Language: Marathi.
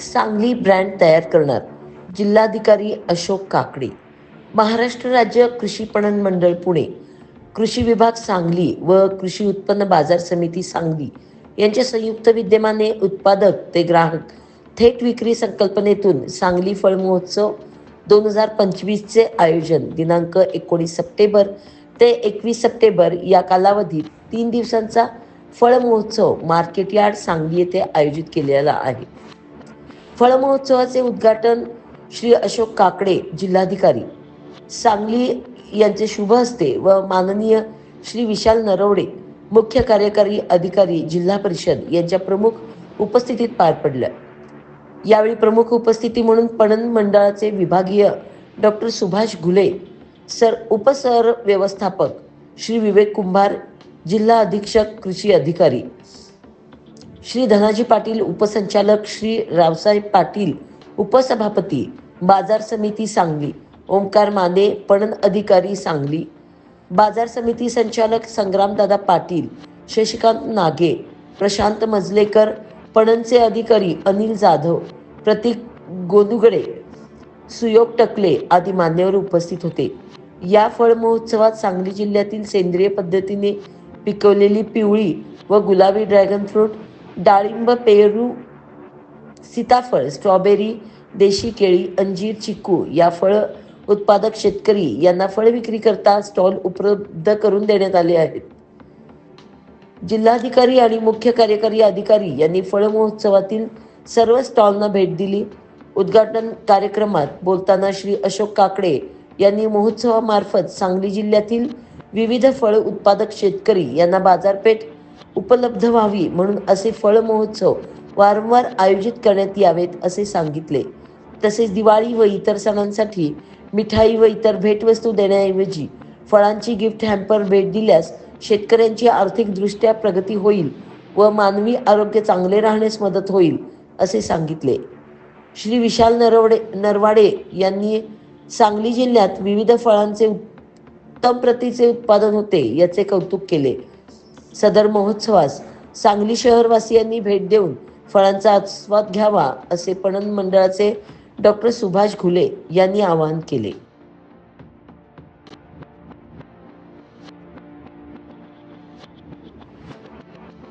सांगली ब्रँड तयार करणार जिल्हाधिकारी अशोक काकडे. महाराष्ट्र राज्य कृषी पणन मंडळ पुणे. कृषी विभाग सांगली व कृषी उत्पन्न बाजार समिती सांगली यांच्या संयुक्त विद्यमाने उत्पादक ते ग्राहक. थेट विक्री संकल्पनेतून सांगली फळ महोत्सव दोन हजार पंचवीसचे आयोजन दिनांक एकोणीस सप्टेंबर ते एकवीस सप्टेंबर या कालावधीत तीन दिवसांचा फळ महोत्सव मार्केट यार्ड सांगली येथे आयोजित केलेला आहे. फळ महोत्सवाचे उद्घाटन श्री अशोक काकडे जिल्हाधिकारी सांगली यांचे शुभ हस्ते व माननीय श्री विशाल नरवडे मुख्य कार्यकारी अधिकारी जिल्हा परिषद यांच्या प्रमुख उपस्थितीत पार पडलं. यावेळी प्रमुख उपस्थिती म्हणून पणन मंडळाचे विभागीय डॉक्टर सुभाष घुले सर उपसर व्यवस्थापक श्री विवेक कुंभार जिल्हा अधीक्षक कृषी अधिकारी श्री धनाजी पाटील उपसंचालक श्री रावसाहेब पाटील उपसभापती बाजार समिती सांगली ओंकार माने पणन अधिकारी सांगली बाजार समिती संचालक संग्रामदादा पाटील शशिकांत नागे प्रशांत मजलेकर पणनचे अधिकारी अनिल जाधव प्रतीक गोदुगडे सुयोग टकले आदी मान्यवर उपस्थित होते. या फळ महोत्सवात सांगली जिल्ह्यातील सेंद्रिय पद्धतीने पिकवलेली पिवळी व गुलाबी ड्रॅगन फ्रूट डाळिंब पेरू सीताफळ स्ट्रॉबेरी देशी केळी अंजीर चिकू या फळ उत्पादक शेतकरी यांना फळ विक्री करता स्टॉल उपलब्ध करून देण्यात आले आहेत. जिल्हाधिकारी आणि मुख्य कार्यकारी अधिकारी यांनी फळ महोत्सवातील सर्व स्टॉलना भेट दिली. उद्घाटन कार्यक्रमात बोलताना श्री अशोक काकडे यांनी महोत्सवामार्फत सांगली जिल्ह्यातील विविध फळ उत्पादक शेतकरी यांना बाजारपेठ उपलब्ध व्हावी म्हणून असे फळ महोत्सव वारंवार आयोजित करण्यात यावेत असे सांगितले. तसेच दिवाळी व इतर सणांसाठी मिठाई व इतर भेटवस्तू देण्याऐवजी फळांची गिफ्ट हॅम्पर भेट दिल्यास शेतकऱ्यांची आर्थिकदृष्ट्या प्रगती होईल व मानवी आरोग्य चांगले राहण्यास मदत होईल असे सांगितले. श्री विशाल नरवडे नरवाडे यांनी सांगली जिल्ह्यात विविध फळांचे उत्तम प्रतीचे उत्पादन होते याचे कौतुक केले. सदर महोत्सवास सांगली शहरवासियांनी भेट देऊन फळांचा आस्वाद घ्यावा असे पणन मंडळाचे डॉक्टर सुभाष घुले यांनी आवाहन केले.